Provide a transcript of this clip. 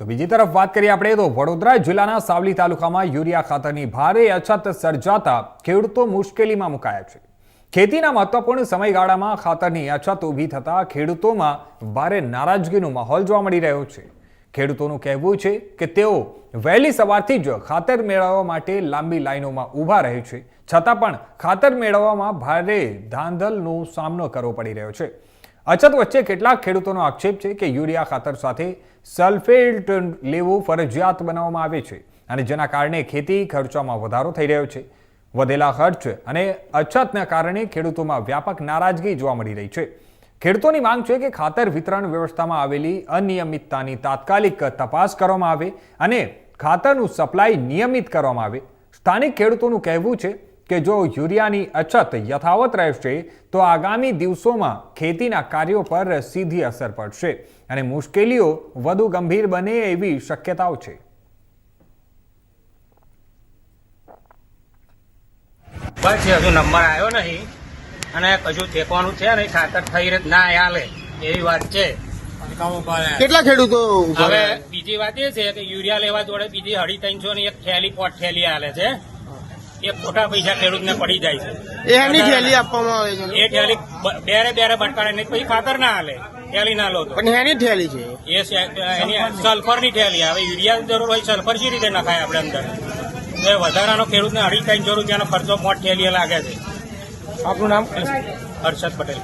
તો બીજી તરફ વાત કરીએ આપણે તો વડોદરા જિલ્લાના સાવલી તાલુકામાં યુરિયા ખાતરની ભારે અછત સર્જાતા ખેડૂતો મુશ્કેલીમાં મુકાયા છે. ખેતીના મહત્વપૂર્ણ સમયગાળામાં ખાતરની અછત ઊભી થતા ખેડૂતોમાં ભારે નારાજગીનો માહોલ જોવા મળી રહ્યો છે. ખેડૂતોનું કહેવું છે કે તેઓ વહેલી સવારથી જ ખાતર મેળવવા માટે લાંબી લાઈનોમાં ઊભા રહે છે, છતાં પણ ખાતર મેળવવામાં ભારે ધાંધલનો સામનો કરવો પડી રહ્યો છે. અછત વચ્ચે કેટલાક ખેડૂતોનો આક્ષેપ છે કે યુરિયા ખાતર સાથે સલ્ફેટ લેવું ફરજિયાત બનાવવામાં આવે છે અને જેના કારણે ખેતી ખર્ચોમાં વધારો થઈ રહ્યો છે. વધેલા ખર્ચ અને અછતના કારણે ખેડૂતોમાં વ્યાપક નારાજગી જોવા મળી રહી છે. ખેડૂતોની માંગ છે કે ખાતર વિતરણ વ્યવસ્થામાં આવેલી અનિયમિતતાની તાત્કાલિક તપાસ કરવામાં આવે અને ખાતરનું સપ્લાય નિયમિત કરવામાં આવે. સ્થાનિક ખેડૂતોનું કહેવું છે કે જો યુરિયાની અછત યથાવત રહેશે તો આગામી દિવસોમાં ખેતીના કાર્યો પર સીધી અસર પડશે અને મુશ્કેલીઓ વધુ ગંભીર બને એવી શક્યતાઓ છે. બસ હજુ નંબર આવ્યો નહીં. અને હજુ ફેંકવાનું છે નહીં ખાતર થઈ રહે ના આલે એવી વાત છે. કેટલા ખેડૂતો હવે બીજી વાત એ છે કે યુરિયા લેવા જોડે બીજી અઢી ત્રણસો ની એક થેલી પોટ થેલી આલે છે. એ ખોટા પૈસા ખેડૂતને પડી જાય છે. એની થેલી આપવામાં આવે છે. એ થેલી બેરે બેરે બટકાડે નહીં પછી ખાતર ના હાલે થેલી ના લો પણ એની થેલી છે. એ એની સલ્ફરની થેલી હવે યુરિયા જરૂર હોય સલ્ફર શી રીતે નખાય આપણે અંદર? તો એ વધારાનો ખેડૂતને અઢી ત્રણસો રૂપિયાનો ખર્ચો મોટ થેલી લાગે છે. આપનું નામ? હર્ષદ પટેલ.